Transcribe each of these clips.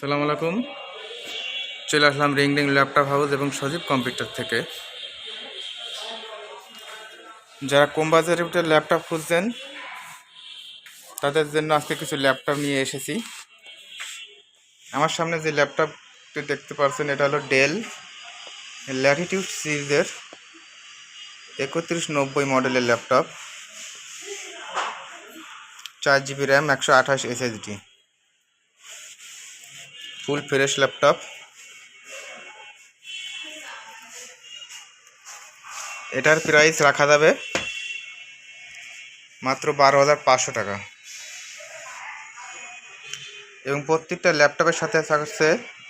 সালাম আলাইকুম। চলে আসলাম রিং রিং ল্যাপটপ হাউস এবং সজীব কম্পিউটার থেকে। যারা কম বাজারের ভিতরে ল্যাপটপ খুঁজছেন, তাদের জন্য আজকে কিছু ল্যাপটপ নিয়ে এসেছি। আমার সামনে যে ল্যাপটপটি দেখতে পাচ্ছেন এটা হলো ডেল ল্যাটিটিউড সিরিজের একত্রিশ নব্বই মডেলের ল্যাপটপ চার জিবি র্যাম একশো আঠাশ এসএসডি ফুল ফ্রেশ ল্যাপটপ। এটার প্রাইস রাখা যাবে মাত্র বারো হাজার পাঁচশো টাকা। এবং প্রত্যেকটা ল্যাপটপের সাথে থাকছে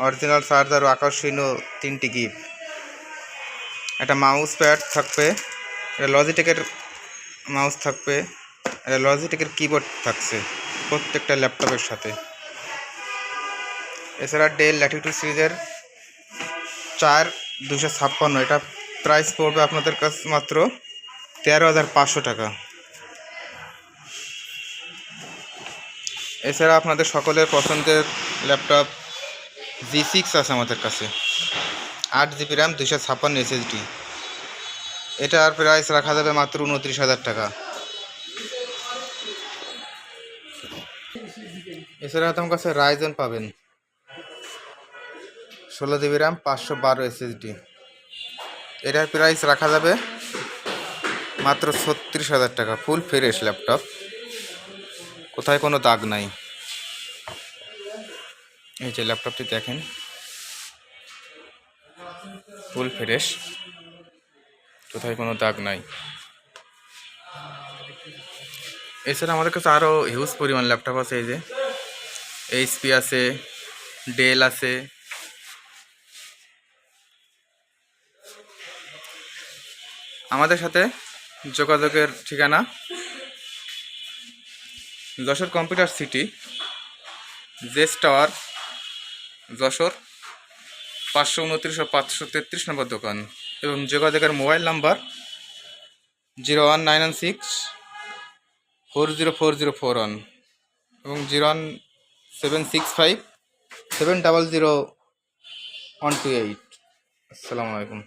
অরিজিনাল চার্জার ও আকর্ষণীয় তিনটি গিফট একটা মাউস প্যাড থাকবে, একটা লজিটেকের মাউস থাকবে, একটা লজিটেকের কিবোর্ড থাকছে প্রত্যেকটা ল্যাপটপের সাথে। এছাড়া ডেল ল্যাটিটিউড সিরিজের চার দুশো ছাপ্পান্ন। এটা প্রাইস পড়বে আপনাদের কাছে মাত্র তেরো হাজার পাঁচশো টাকা। এছাড়া আপনাদের সকলের পছন্দের ল্যাপটপ জি সিক্স আছে আমাদের কাছে। আট জিবি র্যাম দুশো ছাপ্পান্ন এসএসডি এটার প্রাইস রাখা যাবে মাত্র উনত্রিশ হাজার টাকা। এছাড়া তোমার কাছে রাইজন পাবেন। ষোলো জিবি র্যাম, পাঁচশো বারো এসএসডি। এটার প্রাইস রাখা যাবে মাত্র ছত্রিশ হাজার টাকা ফুল ফ্রেশ ল্যাপটপ কোথায় কোনো দাগ নাই। এই যে ল্যাপটপটি দেখেন। ফুল ফ্রেশ কোথায় কোনো দাগ নাই। এছাড়া আমাদের কাছে আরও হিউজ পরিমাণ ল্যাপটপ আছে এই যে। এইচপি আছে ডেল আছে আমাদের সাথে যোগাযোগের ঠিকানা Jessore computer city, Jess tower, Jessore, পাঁচশো উনত্রিশ ও পাঁচশো তেত্রিশ নম্বর দোকান এবং যোগাযোগের mobile number zero one nine one six four zero four zero four one এবং zero one seven six five seven double zero one two eight. আসসালামু আলাইকুম।